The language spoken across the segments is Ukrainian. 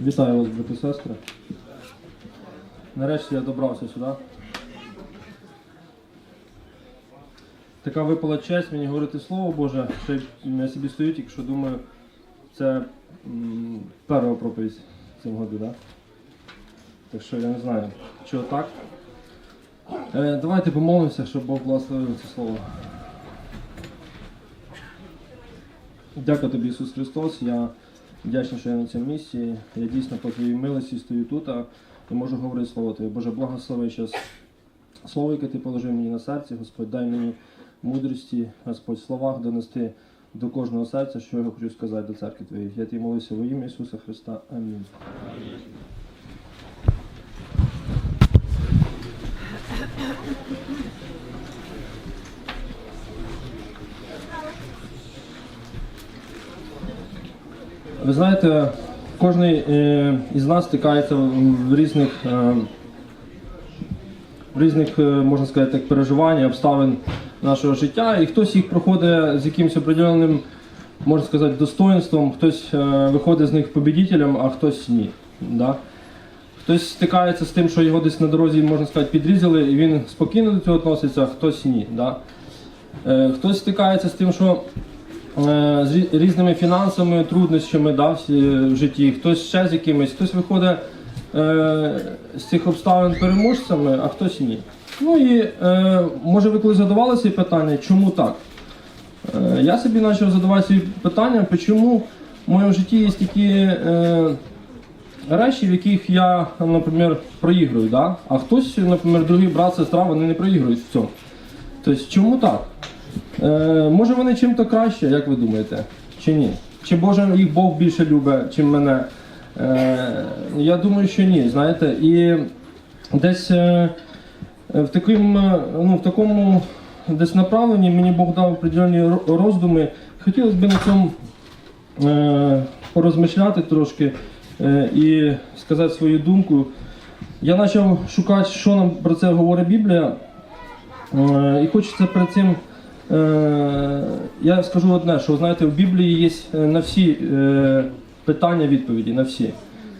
Вітаю вас, брати сестри. Нарешті я добрався сюди. Така випала честь мені говорити слово Боже, що я собі стою, тільки що думаю, це перша проповідь в цьому году, да? Так що я не знаю, чого так. Е, давайте помолимося, щоб Бог благословив це слово. Дякую тобі, Ісус Христос. Я вдячний, що я на цьому місці. Я дійсно по твоїй милості стою тут і можу говорити слово Твоє. Боже, благослови зараз слово, яке ти положив мені на серці, Господь, дай мені мудрості, Господь, в словах донести до кожного серця, що я хочу сказати до церкви Твоєї. Я тобі молюся во ім'я Ісуса Христа. Амінь. Ви знаєте, кожен е, із нас стикається в різних, е, в різних, е, можна сказати, так, переживань, обставин нашого життя, і хтось їх проходить з якимось определеним, можна сказати, достоинством, хтось е, виходить з них победителем, а хтось ні. Да? Хтось стикається з тим, що його десь на дорозі, можна сказати, підрізали, і він спокійно до цього відноситься, а хтось ні. Да? Е, Хтось стикається з тим, що е, з різними фінансовими труднощами да, в житті, хтось ще з якимись, хтось виходить е, з цих обставин переможцями, а хтось ні. Ну і е, може ви коли задавали собі питання, чому так? Е, я собі почав задавати собі питання, чому в моєму житті є такі е, речі, в яких я, наприклад, проігрую, да? а хтось, наприклад, другий брат, сестра, вони не проігрують в цьому. Тобто, чому так? Е, може вони чим-то краще, як ви думаєте? Чи ні? Чи Боже їх Бог більше любить, чим мене? Е, я думаю, що ні, знаєте. І десь е, в, таким, ну, в такому десь направленні мені Бог дав определені роздуми. Хотілося б на цьому е, порозмишляти трошки і сказати свою думку. Я почав шукати, що нам про це говорить Біблія. І хочеться перед цим. Е, Я скажу одне, що знаєте, в Біблії є е, на всі е, питання відповіді, на всі.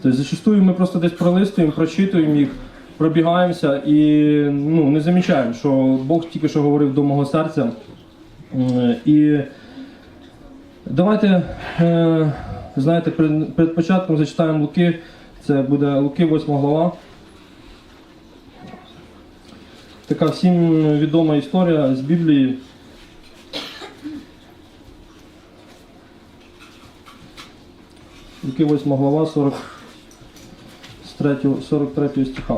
Тобто зачастую ми просто десь пролистуємо, прочитуємо їх, пробігаємося і ну, не замічаємо, що Бог тільки що говорив до мого серця. І давайте, знаєте, перед початком зачитаємо Луки. Це буде Луки, 8 глава. Така всім відома історія з Біблії. Луки 8 глава 40, 43 стиха.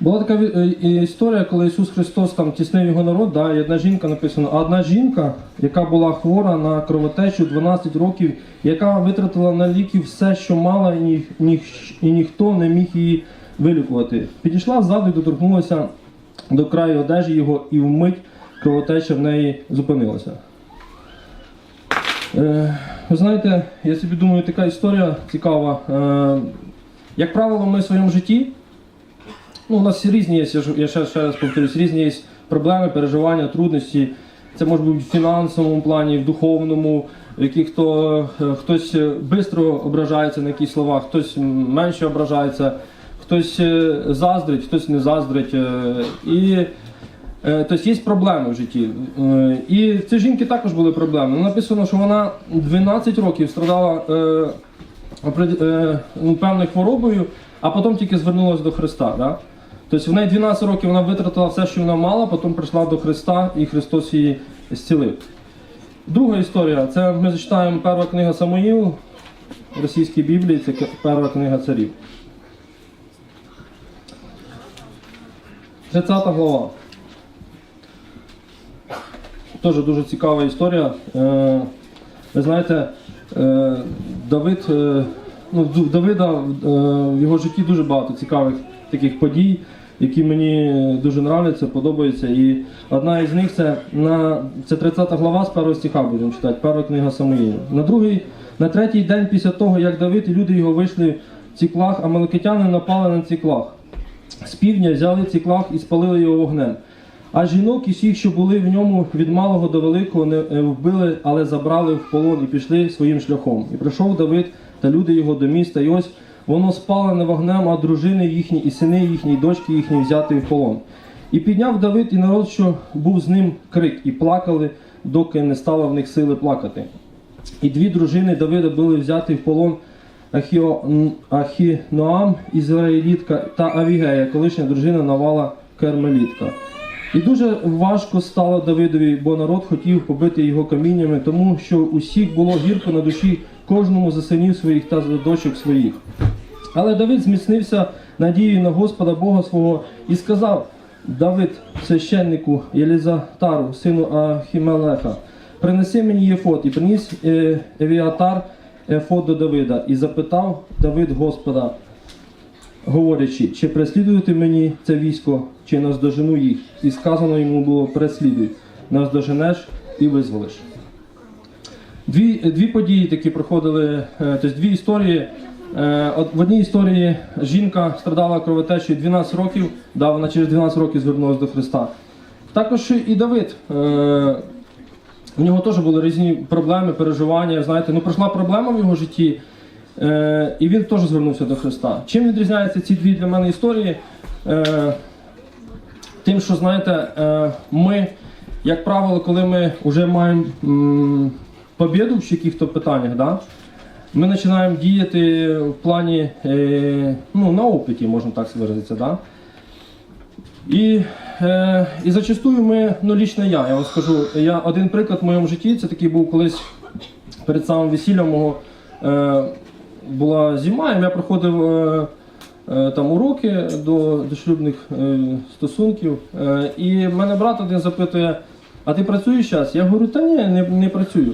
Була така е, історія, коли Ісус Христос там тіснив його народ, да, і одна жінка написано, а одна жінка, яка була хвора на кровотечу 12 років, яка витратила на ліки все, що мала, і, ні, ні, і ніхто не міг її вилікувати. Підійшла ззаду і доторкнулася до краю одежі його, і вмить кровотеча в неї зупинилася. Е, ви знаєте, я собі думаю, така історія цікава. Е, як правило, ми в своєму житті. Ну, у нас різні є, я ще, ще раз повторюсь, різні є проблеми, переживання, трудності. Це може бути в фінансовому плані, в духовному, в яких то е, хтось швидко ображається на якісь слова, хтось менше ображається, хтось заздрить, хтось не заздрить. І тобто є проблеми в житті. Е, І в цій жінки також були проблеми. Ну, Написано, що вона 12 років страдала е, е, ну, певною хворобою, а потім тільки звернулася до Христа. Да? Тобто в неї 12 років вона витратила все, що вона мала, потім прийшла до Христа і Христос її зцілив. Друга історія це ми зачитаємо перша книга Самуїл в російській Біблії, це перша книга царів. 30 глава. Теж дуже цікава історія. Е, ви знаєте, е, Давид, е, ну, Давида в його житті дуже багато цікавих таких подій, які мені дуже нравляться, подобаються. І одна із них це на це 30 глава з першого стиха будемо читати, перша книга Самуїла. На другий, на третій день після того, як Давид і люди його вийшли в ціклах, амаликитяни напали на ціклах. З півдня взяли ціклах і спалили його вогнем. А жінок і всіх, що були в ньому від малого до великого, не е, вбили, але забрали в полон і пішли своїм шляхом. І прийшов Давид та люди його до міста, і ось воно спалене вогнем, а дружини їхні, і сини їхні, і дочки їхні взяти в полон. І підняв Давид і народ, що був з ним крик, і плакали, доки не стало в них сили плакати. І дві дружини Давида були взяті в полон Ахіноам, Ізраїлітка та Авігея, колишня дружина Навала Кермелітка. І дуже важко стало Давидові, бо народ хотів побити його каміннями, тому що усіх було гірко на душі кожному за синів своїх та за дочок своїх. Але Давид зміцнився надією на Господа Бога свого і сказав Давид священнику Єлізатару, сину Ахімелеха, принеси мені єфот, і приніс е, Евіатар ефот до Давида, і запитав Давид Господа, говорячи, чи преслідувати мені це військо, чи наздожену їх. І сказано йому було преслідуй, наздоженеш і визволиш. Дві, дві події такі проходили, е, тобто дві історії. Е, В одній історії жінка страдала кровотечею 12 років, да, вона через 12 років звернулася до Христа. Також і Давид. е, У нього теж були різні проблеми, переживання. Знаєте, ну пройшла проблема в його житті, е, і він теж звернувся до Христа. Чим відрізняються ці дві для мене історії? Е, Тим, що знаєте, е, ми, як правило, коли ми вже маємо побіду в якихось питаннях, да, ми починаємо діяти в плані е, ну, на опиті, можна так виразитися. Да? І, е, і зачастую ми, ну лічно я, я вам скажу, я один приклад в моєму житті, це такий був колись перед самим весіллям мого е, була зима, і я проходив е, е, там уроки до, до шлюбних е, стосунків. І мене брат один запитує, а ти працюєш зараз? Я говорю, та ні, не, не працюю.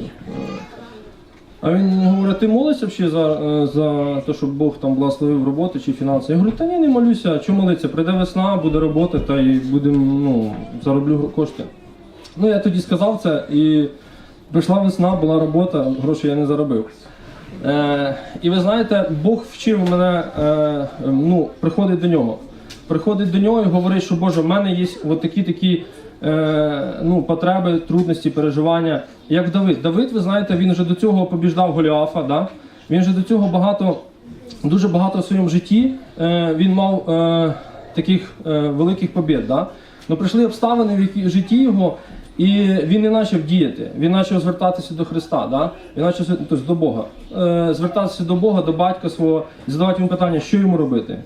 А він говорить, ти молишся за, за те, щоб Бог там благословив роботу чи фінанси? Я говорю, та ні, не молюся, чому молитися? Прийде весна, буде робота, та й будемо, ну, зароблю кошти. Ну, я тоді сказав це, і прийшла весна, була робота, гроші я не заробив. Е, і ви знаєте, Бог вчив мене е, ну, приходить до нього. Приходить до нього і говорить, що Боже, в мене є от такі такі е, ну, потреби, трудності, переживання. Як Давид. Давид, ви знаєте, він вже до цього побіждав Голіафа, да? він вже до цього багато, дуже багато в своєму житті е, він мав е, таких е, великих побід. Да? Ну, прийшли обставини в житті його, і він не почав діяти. Він почав звертатися до Христа, да? він почав тобто, до Бога. Е, звертатися до Бога, до батька свого, задавати йому питання, що йому робити.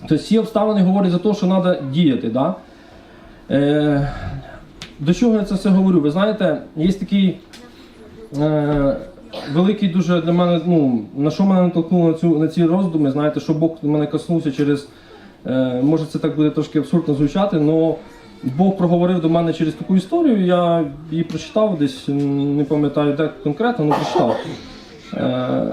Тобто ці обставини говорять за те, що треба діяти. Да? Е, до чого я це все говорю? Ви знаєте, є такий е, великий дуже для мене, ну, на що мене натолкнуло на, цю, на ці роздуми, знаєте, що Бог мене коснувся через, е, може це так буде трошки абсурдно звучати, але Бог проговорив до мене через таку історію, я її прочитав десь, не пам'ятаю де конкретно, але прочитав. Е,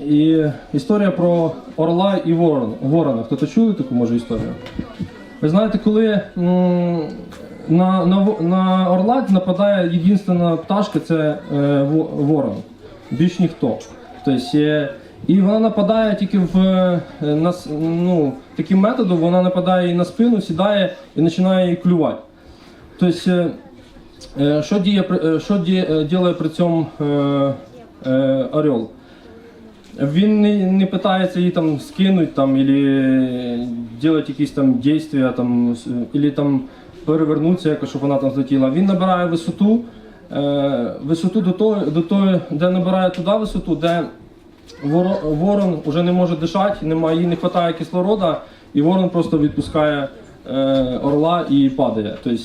і історія про Орла і Ворон, Ворона. Хто-то чули таку може історію? Ви знаєте, коли на, на, на Орла нападає єдина пташка, це е, ворон. Більш ніхто. Тобто, і вона нападає тільки в е, на, ну, таким методом, вона нападає їй на спину, сідає і починає її клювати. Тобто, е, е, що діє, е, що діє, при цьому орел? Він не, не питається її там скинуть там, делать якісь там дійства, там, или там перевернутися, якось, щоб вона там злетіла. Він набирає висоту, висоту до того, до того, де набирає туди висоту, де ворон вже не може дишати, немає, їй не вистачає кислорода, і ворон просто відпускає е, орла і падає. Тобто,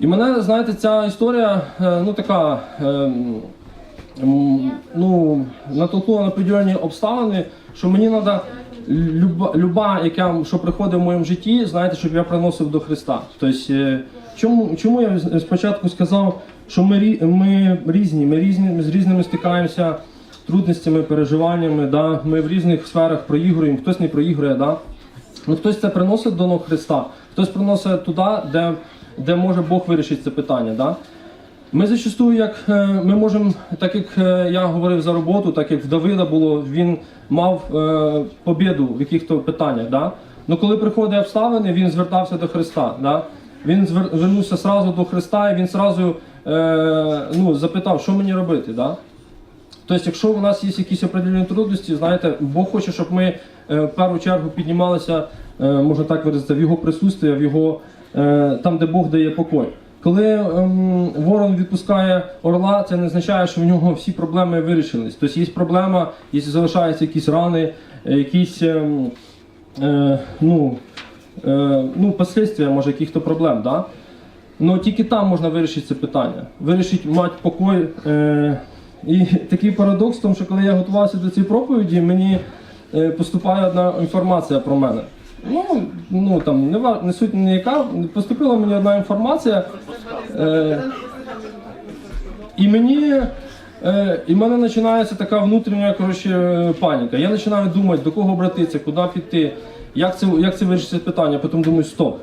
і мене, знаєте, ця історія, е, ну така. е, ну, натолкнула на определені обставини, що мені треба люба, люба, яка що приходить в моєму житті, знаєте, щоб я приносив до Христа. Тобто, е, чому, чому я спочатку сказав, що ми, ми різні, ми різні, з різними стикаємося трудностями, переживаннями, да? ми в різних сферах проігруємо, хтось не проігрує, да? ну, хтось це приносить до ног Христа, хтось приносить туди, де, де може Бог вирішити це питання. Да? Ми зачастую, як е, ми можемо, так як е, я говорив за роботу, так як в Давида було, він мав е, побіду в яких-то питаннях. Да? Ну коли приходить обставини, він звертався до Христа. Да? Він звернувся сразу до Христа і він сразу е, ну, запитав, що мені робити. Да? Тобто, якщо у нас є якісь определені трудності, знаєте, Бог хоче, щоб ми е, в першу чергу піднімалися, е, можна так виразити, в його присутстві, в його е, там, де Бог дає покой. Коли ем, ворон відпускає орла, це не означає, що в нього всі проблеми вирішились. Тобто є проблема, якщо залишаються якісь рани, якісь ем, е, ну, е, ну, последствия, може, яких-то проблем. Да? Ну тільки там можна вирішити це питання. Вирішити мати покой. Е, і такий парадокс в тому, що коли я готувався до цієї проповіді, мені е, поступає одна інформація про мене. Ну, ну там не, не суть ніяка. Поступила мені одна інформація. Е, і мені. Е, і в мене починається така внутрішня коротше, паніка. Я починаю думати, до кого обратитися, куди піти, як це, як це вирішити питання. Потім думаю, стоп.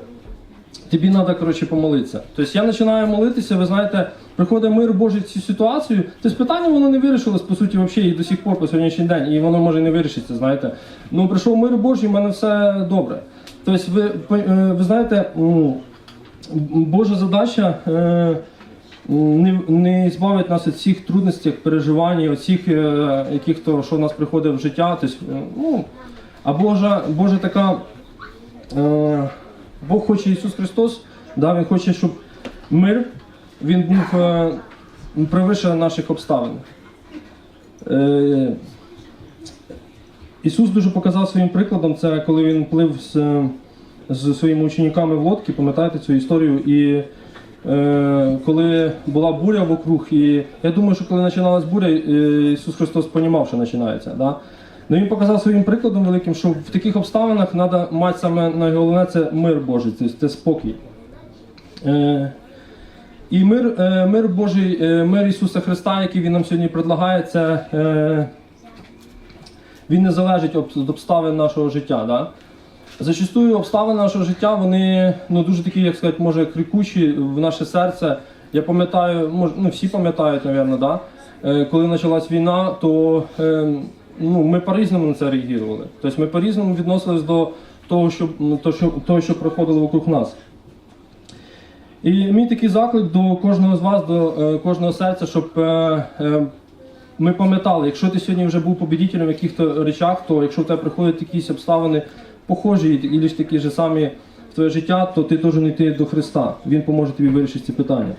Тобі треба коротше, помолитися. Тобто я починаю молитися, ви знаєте, приходить мир Божий в цю ситуацію. Тобто питання воно не вирішилось, по суті, взагалі, і до сих пор по сьогоднішній день, і воно може не вирішиться, знаєте. Ну прийшов мир Божий, в мене все добре. Тобто, ви, е, ви знаєте, Божа задача. Е, не, не збавить нас від всіх трудностей, переживань, від е, яких то, що в нас приходить в життя. Тобто, ну, а Божа, Божа така, Бог хоче Ісус Христос, да, Він хоче, щоб мир він був е, превише наших обставин. Е, Ісус дуже показав своїм прикладом, це коли він плив з, з своїми учениками в лодці, пам'ятаєте цю історію, і е, коли була буря вокруг, і я думаю, що коли починалась буря, е, Ісус Христос розумів, що починається. Да? Ну, він показав своїм прикладом великим, що в таких обставинах треба мати саме найголовне це мир Божий, це, це спокій. Е, і мир, е, мир Божий, е, мир Ісуса Христа, який Він нам сьогодні предлагає, це е, він не залежить від обставин нашого життя. Да? Зачастую обставини нашого життя, вони ну, дуже такі, як сказати, може, крикучі в наше серце. Я пам'ятаю, ну, всі пам'ятають, мабуть, да? е, коли почалась війна, то е, ну, ми по-різному на це реагували. Тобто ми по-різному відносились до того, що, ну, то, що, того, що проходило вокруг нас. І мій такий заклик до кожного з вас, до е, кожного серця, щоб е, е, ми пам'ятали, якщо ти сьогодні вже був побідітелем в якихось речах, то якщо в тебе приходять якісь обставини похожі і такі ж самі в твоє життя, то ти теж не йти до Христа. Він поможе тобі вирішити ці питання.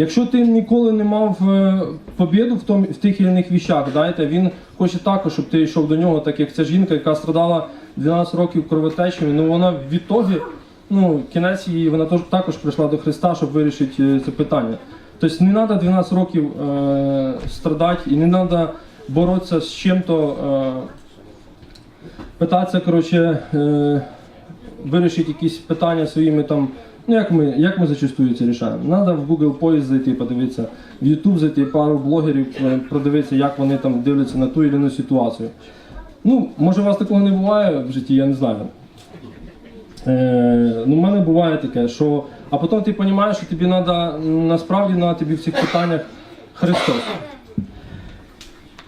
Якщо ти ніколи не мав е, побіду в, в тих інших віщах, дайте, він хоче також, щоб ти йшов до нього, так як ця жінка, яка страдала 12 років кровотечею, ну вона в відтогі, ну, кінець її, вона також прийшла до Христа, щоб вирішити е, це питання. Тобто не треба 12 років е, страдати і не треба боротися з чим-то, е, питатися, коротше, е, вирішити якісь питання своїми там. Ну, як ми, як ми зачастую це рішаємо? Треба в Google поїзд зайти, подивитися, в YouTube зайти, пару блогерів е, продивитися, як вони там дивляться на ту чи іншу ситуацію. Ну, може у вас такого не буває в житті, я не знаю. Е, ну, в мене буває таке, що. А потім ти розумієш, що тобі треба, насправді на тобі в цих питаннях Христос.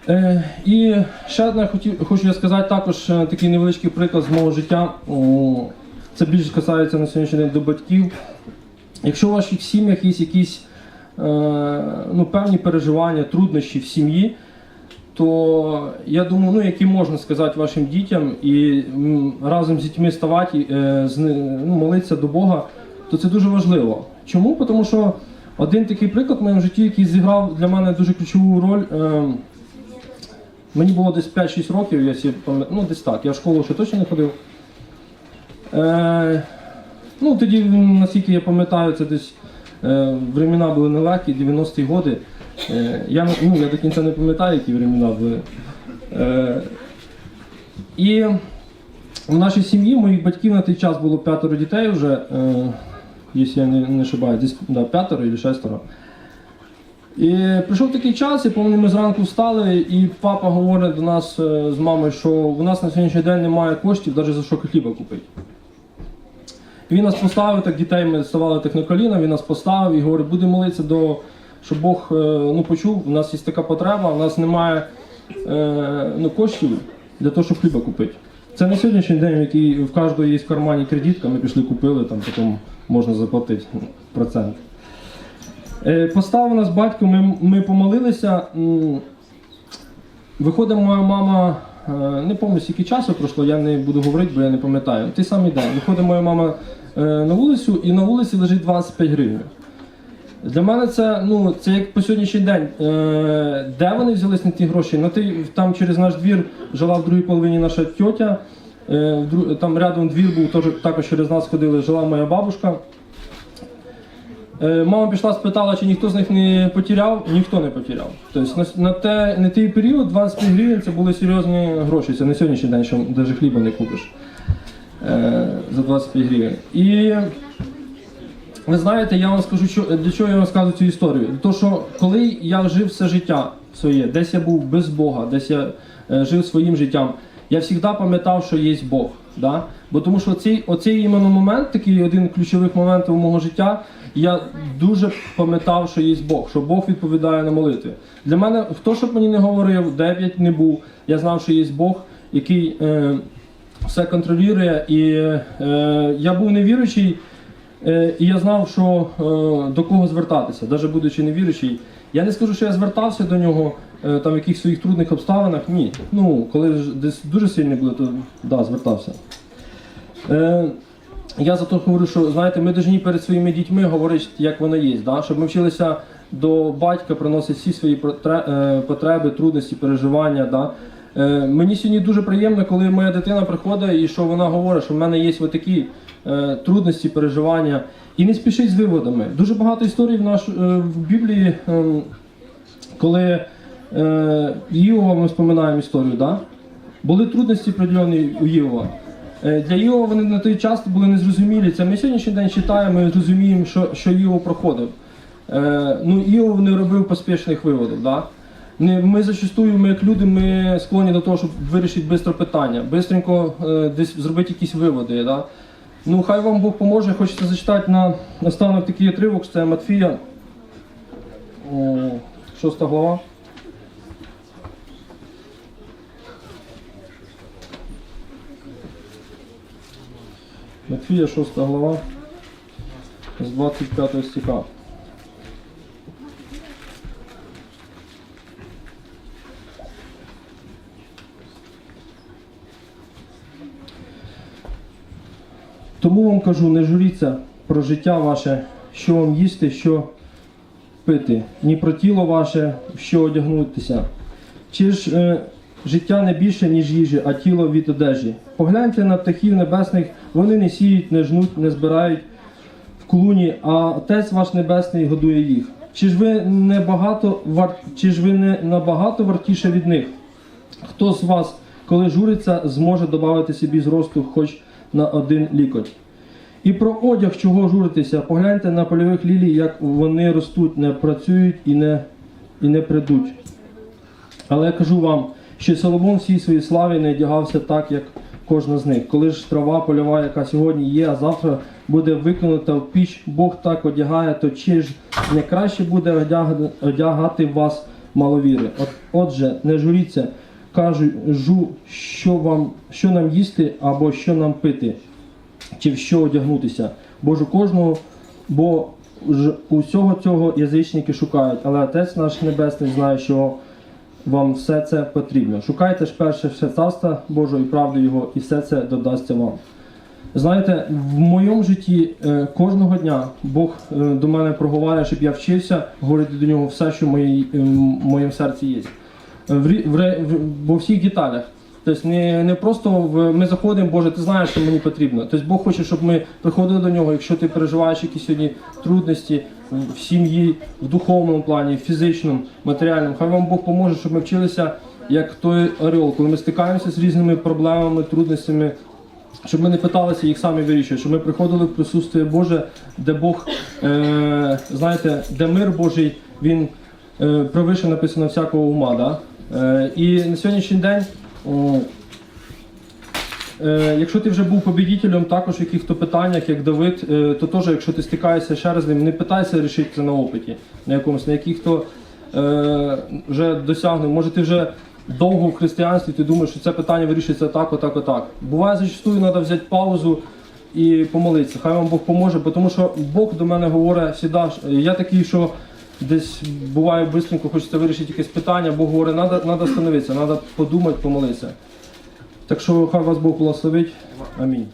Е, і ще одне хочу я сказати також е, такий невеличкий приклад з мого життя. Це більше касається на сьогоднішній день до батьків. Якщо у ваших сім'ях є якісь е, ну, певні переживання, труднощі в сім'ї, то я думаю, ну, які можна сказати вашим дітям і м, разом з дітьми ставати, е, з ну, молитися до Бога, то це дуже важливо. Чому? Тому що один такий приклад в моєму житті, який зіграв для мене дуже ключову роль. Е, Мені було десь 5-6 років, я сі ну десь так. Я в школу ще точно не ходив. Е, ну тоді, наскільки я пам'ятаю, це десь е, времена були нелегкі, 90-ті годи. Е, я, ну, я до кінця не пам'ятаю, які времена були. Е, і в нашій сім'ї моїх батьків на той час було п'ятеро дітей вже, е, якщо я не, не ошибаюсь, десь да, п'ятеро або шестеро. І прийшов такий час, я пам'ятаю, ми зранку встали, і папа говорить до нас е, з мамою, що у нас на сьогоднішній день немає коштів навіть за що хліба купити. Він нас поставив, так дітей ми ставали так на коліна, він нас поставив і говорить, буде молитися, до, щоб Бог е, ну, почув, у нас є така потреба, у нас немає е, ну, коштів для того, щоб хліба купити. Це не сьогоднішній день, який в кожного є в кармані кредитка, ми пішли купили, там потім можна заплатити процент. Е, Постав нас батько, ми, ми помолилися. Виходить, моя мама, не пам'ятаю, скільки часу пройшло, я не буду говорити, бо я не пам'ятаю. Той самий день. Виходить моя мама е, на вулицю, і на вулиці лежить 25 гривень. Для мене це, ну, це як по сьогоднішній день. Е, де вони взялись на ті гроші? На ти, там через наш двір жила в другій половині наша тьотя. Е, там рядом двір був, також через нас ходили, жила моя бабушка. Е, Мама пішла, спитала, чи ніхто з них не потеряв, ніхто не потеряв. Тобто на, на, те, на той період 25 гривень це були серйозні гроші. Це не сьогоднішній день, що навіть хліба не купиш е, за 25 гривень. І ви знаєте, я вам скажу, що, для чого я вам розказую цю історію. Того, що коли я жив все життя своє, десь я був без Бога, десь я е, жив своїм життям, я завжди пам'ятав, що є Бог. Да? Бо тому що оцей, оцей іменно момент, такий один ключових моментів мого життя, я дуже пам'ятав, що є Бог, що Бог відповідає на молитви. Для мене, хто щоб мені не говорив, де б я не був, я знав, що є Бог, який е, все контролює. І е, я був невіруючий, Е, І я знав, що е, до кого звертатися, навіть будучи невіруючий. Я не скажу, що я звертався до нього там в якихось своїх трудних обставинах. Ні. Ну, коли десь дуже сильні були, то да, звертався. Е, я за то говорю, що знаєте, ми повинні перед своїми дітьми говорити, як воно є, да? щоб ми вчилися до батька приносити всі свої е, потреби, трудності, переживання. Да? Е, Мені сьогодні дуже приємно, коли моя дитина приходить і що вона говорить, що в мене є такі е, трудності, переживання. І не спішить з виводами. Дуже багато історій в, наш, е, в Біблії, е, коли е, Іова ми споминаємо історію, да? були трудності приділені у Іова. Е, Для Іова вони на той час були незрозумілі. Це ми сьогоднішній день читаємо і розуміємо, що, що Іов проходив. Е, ну, Іов не робив поспішних виводів. Да? Ми зачастую, ми як люди, ми склонні до того, щоб вирішити швидко питання, швидко е, десь зробити якісь виводи. Да? Ну, хай вам Бог поможе. Хочеться зачитати на настанок такий отривок, це Матфія, 6 глава. Матфія 6 глава з 25 стиха. Тому вам кажу, не журіться про життя ваше, що вам їсти, що пити, ні про тіло ваше, що одягнутися. Чи ж е, життя не більше, ніж їжі, а тіло від одежі. Погляньте на птахів небесних, вони не сіють, не жнуть, не збирають в клуні, а Отець ваш Небесний годує їх. Чи ж ви не багато вар... чи ж ви не набагато вартіше від них? Хто з вас, коли журиться, зможе додати собі зросту хоч на один лікоть? І про одяг, чого журитися, погляньте на польових лілій, як вони ростуть, не працюють і не, і не придуть. Але я кажу вам, що Соломон всій своїй славі не одягався так, як кожна з них. Коли ж трава польова, яка сьогодні є, а завтра буде викинута в піч, Бог так одягає, то чи ж не краще буде одягати, вас маловіри? От, отже, не журіться, кажу, жу, що, вам, що нам їсти або що нам пити чи в що одягнутися. Бо ж у кожного, бо ж усього цього язичники шукають, але Отець наш Небесний знає, що вам все це потрібно. Шукайте ж перше все царства Божого і правди Його, і все це додасться вам. Знаєте, в моєму житті е, кожного дня Бог е, до мене проговорює, щоб я вчився говорити до нього все, що в е, в моєму серці є. В, В, в, в, в, в, в всіх деталях. Тобто не, не просто в, ми заходимо, Боже, ти знаєш, що мені потрібно. Тобто Бог хоче, щоб ми приходили до нього, якщо ти переживаєш якісь сьогодні трудності в сім'ї, в духовному плані, в фізичному, матеріальному. Хай вам Бог поможе, щоб ми вчилися як той орел, коли ми стикаємося з різними проблемами, трудностями, щоб ми не питалися їх самі вирішувати, щоб ми приходили в присутствие Боже, де Бог, е, знаєте, де мир Божий, він е, превише написано всякого ума. Да? Е, і на сьогоднішній день. Е, якщо ти вже був побідітелем також в яких-то питаннях, як Давид, е, то теж, якщо ти стикаєшся ще раз з ним, не питайся рішити це на опиті, на якомусь, на яких то е, вже досягнув. Може ти вже довго в християнстві, ти думаєш, що це питання вирішується так, отак, отак. Буває зачастую треба взяти паузу і помолитися. Хай вам Бог поможе, тому що Бог до мене говорить завжди. Я такий, що десь буває швидко хочеться вирішити якесь питання, Бог говорить, треба, становитися, треба подумати, помолитися. Так що хай вас Бог благословить. Амінь.